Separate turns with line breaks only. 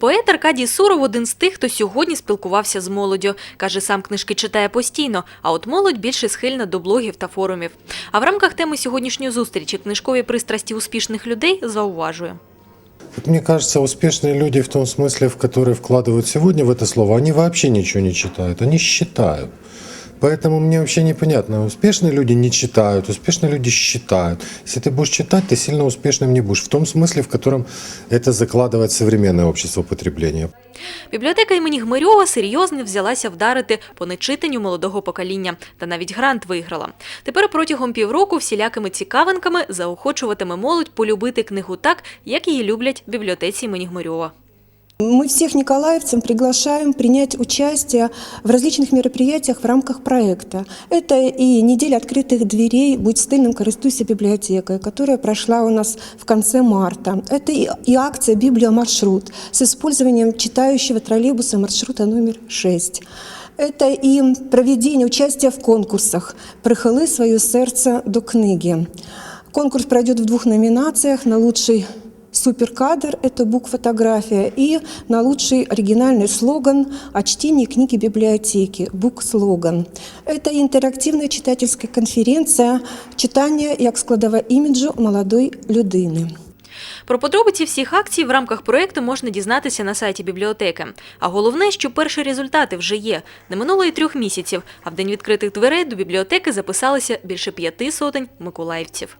Поет Аркадій Суров один з тих, хто сьогодні спілкувався з молоддю. Каже, сам книжки читає постійно, а от молодь більше схильна до блогів та форумів. А в рамках теми сьогоднішньої зустрічі книжкові пристрасті успішних людей зауважує.
Вот Мне кажется, успешные люди в том смысле, в который вкладывают сегодня в это слово, они вообще ничего не читают, они считают. Поэтому мне вообще непонятно, успешные люди не читают, успешные люди считают. Если ты будешь читать, ты сильно успешным не будешь. В том смысле, в котором это закладывает современное общество потребления.
Бібліотека імені Гмирьова серйозно взялася вдарити по нечитанню молодого покоління та навіть грант виграла. Тепер протягом півроку всілякими цікавинками заохочуватиме молодь полюбити книгу так, як її люблять в бібліотеці імені Гмирьова.
Мы всех николаевцам приглашаем принять участие в различных мероприятиях в рамках проекта. Это и неделя открытых дверей «Будь стильным, користуйся библиотекой», которая прошла у нас в конце марта. Это и, акция «Библия маршрут» с использованием читающего троллейбуса маршрута номер 6. Это и проведение участия в конкурсах «Прихили своє серце до книги». Конкурс пройдет в двух номинациях на лучший Суперкадр – это бук-фотография, и на лучший оригинальный слоган о чтении книги библиотеки – бук-слоган. Это интерактивная читательская конференция «Читання як складова іміджу молодої людини».
Про подробиці всіх акцій в рамках проекту можна дізнатися на сайті бібліотеки. А головне, що перші результати вже є. Не минуло і трьох місяців, а в день відкритих дверей до бібліотеки записалися більше п'яти сотень миколаївців.